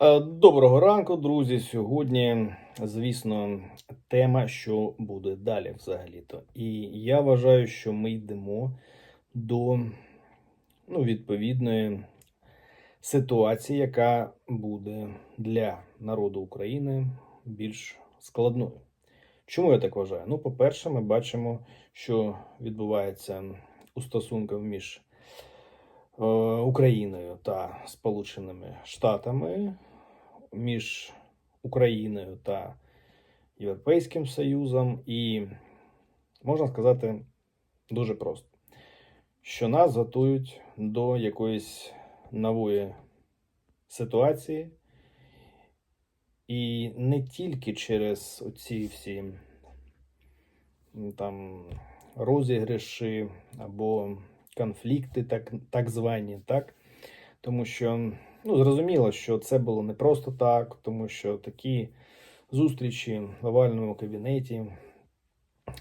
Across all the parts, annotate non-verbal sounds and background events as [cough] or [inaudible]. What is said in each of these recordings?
Е, Доброго ранку, друзі. Сьогодні, звісно, тема, що буде далі взагалі-то. І я вважаю, що ми йдемо до ну, відповідної ситуації, яка буде для народу України більш складною. Чому я так вважаю? Ну, по-перше, ми бачимо, що відбувається у стосунках між е, Україною та Сполученими Штатами, між Україною та Європейським Союзом, і можна сказати дуже просто, що нас готують до якоїсь нової ситуації, і не тільки через оці всі там розіграші або конфлікти, так, так звані, так? Тому що ну, зрозуміло, що це було не просто так, тому що такі зустрічі в овальному кабінеті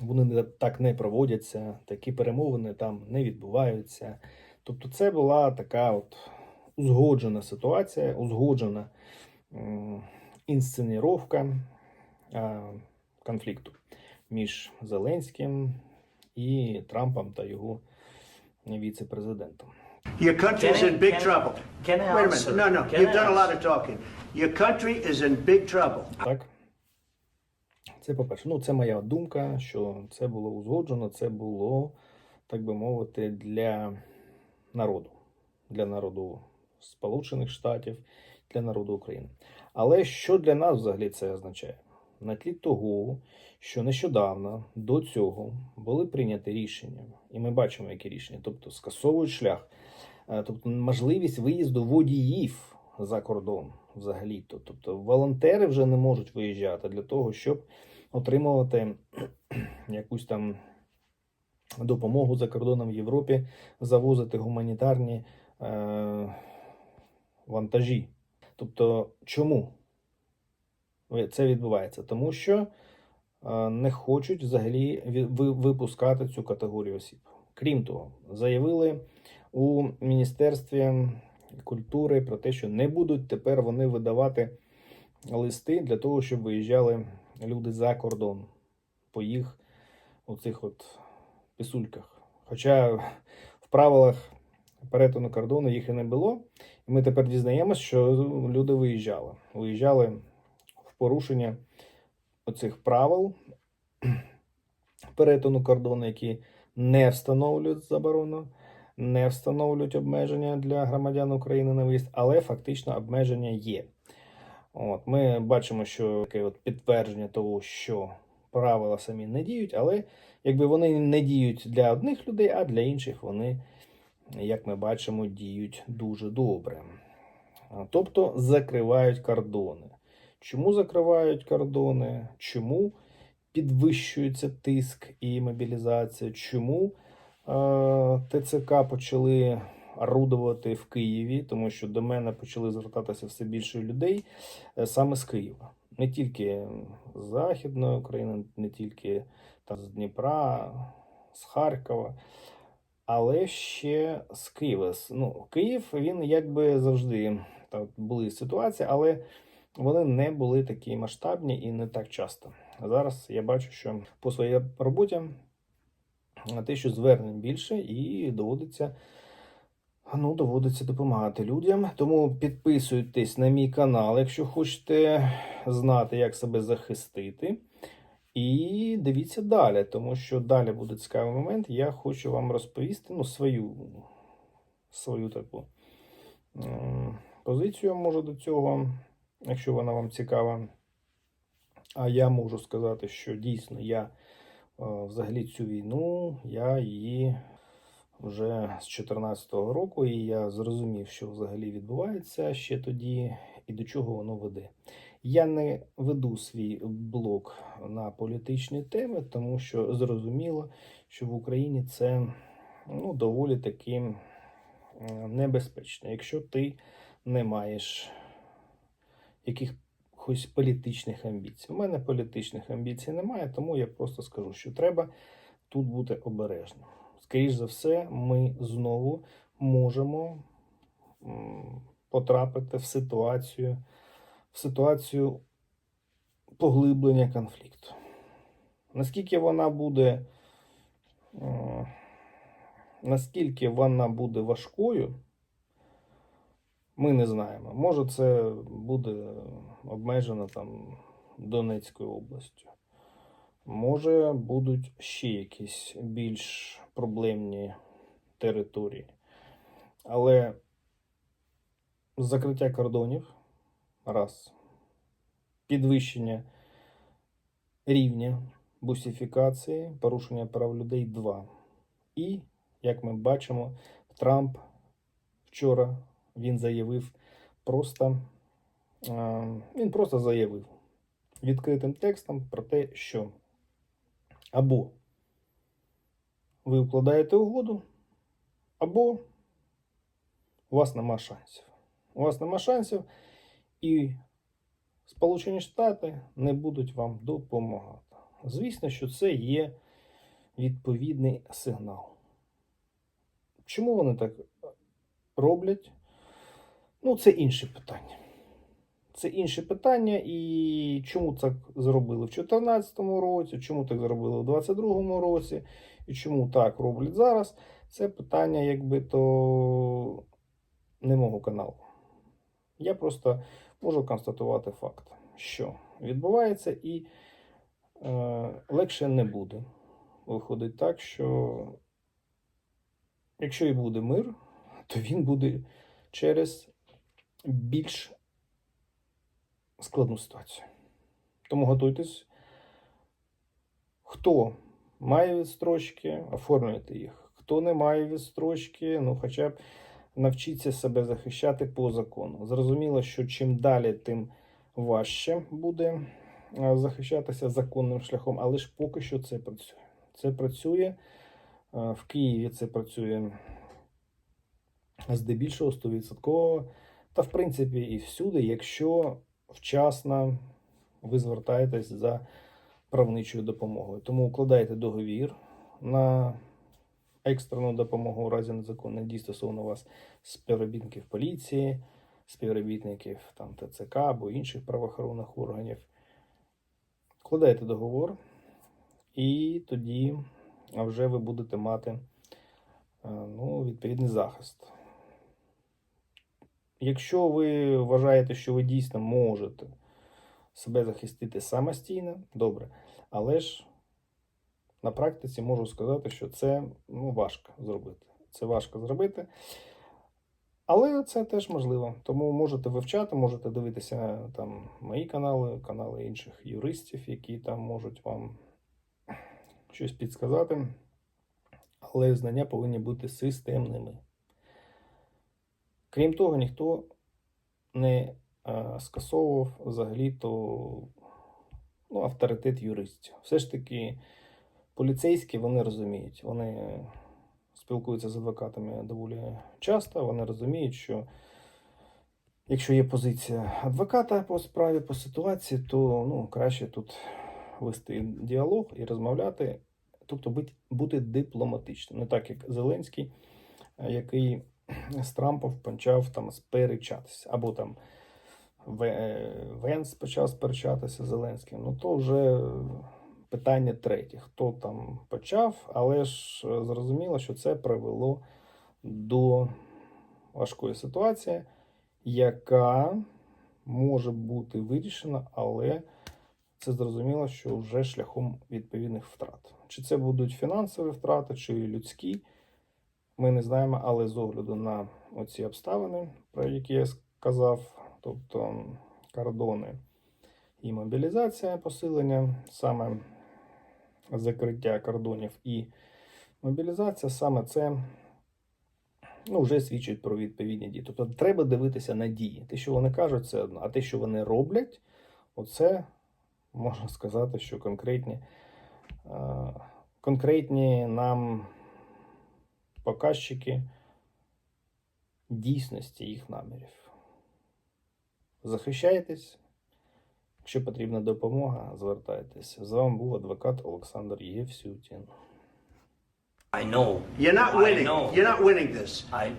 вони так не проводяться, такі перемовини там не відбуваються. Тобто, це була така от узгоджена ситуація, узгоджена інсценіровка конфлікту між Зеленським і Трампом та його віце-президентом. Your country is Can I- in big can trouble. can I Wait a minute. No, no. Can You've I done a lot of talking. Your country is in big trouble. Так. Це по-перше. Ну, це моя думка, що це було узгоджено, це було, так би мовити, для народу, для народу Сполучених Штатів, для народу України. Але що для нас взагалі це означає? На тлі того, що нещодавно до цього були прийняті рішення, і ми бачимо, які рішення, тобто скасовують шлях, е, тобто можливість виїзду водіїв за кордон взагалі-то. Тобто волонтери вже не можуть виїжджати для того, щоб отримувати [clears throat] якусь там допомогу за кордоном в Європі, завозити гуманітарні е, вантажі. Тобто, чому це відбувається? Тому що не хочуть взагалі випускати цю категорію осіб. Крім того, заявили у Міністерстві культури про те, що не будуть тепер вони видавати листи для того, щоб виїжджали люди за кордон по їх оцих от писульках. Хоча в правилах перетину кордону їх і не було. І ми тепер дізнаємось, що люди виїжджали. Виїжджали в порушення оцих правил перетину кордону, які не встановлюють заборону, не встановлюють обмеження для громадян України на виїзд, але фактично обмеження є. От, ми бачимо, що таке от підтвердження того, що правила самі не діють, але якби вони не діють для одних людей, а для інших вони, як ми бачимо, діють дуже добре. Тобто закривають кордони. Чому закривають кордони? Чому підвищується тиск і мобілізація? Чому е, ТЦК почали орудувати в Києві, тому що до мене почали звертатися все більше людей е, саме з Києва. Не тільки з Західної України, не тільки там, з Дніпра, з Харкова, але ще з Києва. Ну, Київ він якби завжди так, були ситуації, але вони не були такі масштабні і не так часто. Зараз я бачу, що по своїй роботі на те, що звернень більше, і доводиться. Ну, доводиться допомагати людям. Тому підписуйтесь на мій канал, якщо хочете знати, як себе захистити. І дивіться далі, тому що далі буде цікавий момент. Я хочу вам розповісти ну, свою, свою таку позицію, може, до цього, якщо вона вам цікава. А я можу сказати, що дійсно я е, взагалі цю війну, я її вже з 2014 року, і я зрозумів, що взагалі відбувається ще тоді і до чого воно веде. Я не веду свій блог на політичні теми, тому що зрозуміло, що в Україні це ну, доволі таки небезпечно. Якщо ти не маєш якихось політичних амбіцій. У мене політичних амбіцій немає, тому я просто скажу, що треба тут бути обережним. Скоріш за все, ми знову можемо потрапити в ситуацію в ситуацію поглиблення конфлікту. Наскільки вона буде, е, наскільки вона буде важкою, ми не знаємо. Може, це буде обмежено там Донецькою областю. Може, будуть ще якісь більш проблемні території. Але закриття кордонів раз. Підвищення рівня бусифікації, порушення прав людей два. І, як ми бачимо, Трамп вчора він заявив просто, е, він просто заявив відкритим текстом про те, що або ви укладаєте угоду, або у вас нема шансів. У вас нема шансів, і Сполучені Штати не будуть вам допомагати. Звісно, що це є відповідний сигнал. Чому вони так роблять? Ну, це інше питання. Це інше питання, і чому так зробили в 2014 році, чому так зробили в 2022 році, і чому так роблять зараз, це питання, якби то не мого каналу. Я просто можу констатувати факт, що відбувається, і е, легше не буде. Виходить так, що якщо і буде мир, то він буде через більш складну ситуацію. Тому готуйтесь. Хто має відстрочки, оформлюйте їх. Хто не має відстрочки, ну хоча б навчіться себе захищати по закону. Зрозуміло, що чим далі, тим важче буде захищатися законним шляхом, але ж поки що це працює. Це працює в Києві, це працює здебільшого 100%. Та, в принципі, і всюди, якщо вчасно ви звертаєтесь за правничою допомогою. Тому укладайте договір на екстрену допомогу у разі незаконних дій стосовно вас співробітників поліції, співробітників там, ТЦК або інших правоохоронних органів. Вкладайте договор, і тоді вже ви будете мати е, ну, відповідний захист. Якщо ви вважаєте, що ви дійсно можете себе захистити самостійно, добре. Але ж на практиці можу сказати, що це ну, важко зробити. Це важко зробити. Але це теж можливо. Тому можете вивчати, можете дивитися там мої канали, канали інших юристів, які там можуть вам щось підсказати. Але знання повинні бути системними. Крім того, ніхто не е, скасовував взагалі-то ну, авторитет юристів. Все ж таки, поліцейські вони розуміють, вони спілкуються з адвокатами доволі часто. Вони розуміють, що якщо є позиція адвоката по справі, по ситуації, то ну, краще тут вести діалог і розмовляти, тобто бути, бути дипломатичним, не так як Зеленський, е, який [clears throat] з Трампом почав там сперечатися, або там е, Венс почав сперечатися з Зеленським. Ну то вже питання третє. Хто там почав, але ж е, зрозуміло, що це привело до важкої ситуації, яка може бути вирішена, але це зрозуміло, що вже шляхом відповідних втрат. Чи це будуть фінансові втрати, чи людські, ми не знаємо, але з огляду на оці обставини, про які я сказав, тобто кордони і мобілізація, посилення, саме закриття кордонів і мобілізація, саме це ну, вже свідчить про відповідні дії. Тобто треба дивитися на дії. Те, що вони кажуть, це одно, а те, що вони роблять, оце можна сказати, що конкретні, е, конкретні нам показчики дійсності їх намірів. Захищайтесь. Якщо потрібна допомога, звертайтеся. З вами був адвокат Олександр Євсютін. I know. You're not I know. You're not winning this. I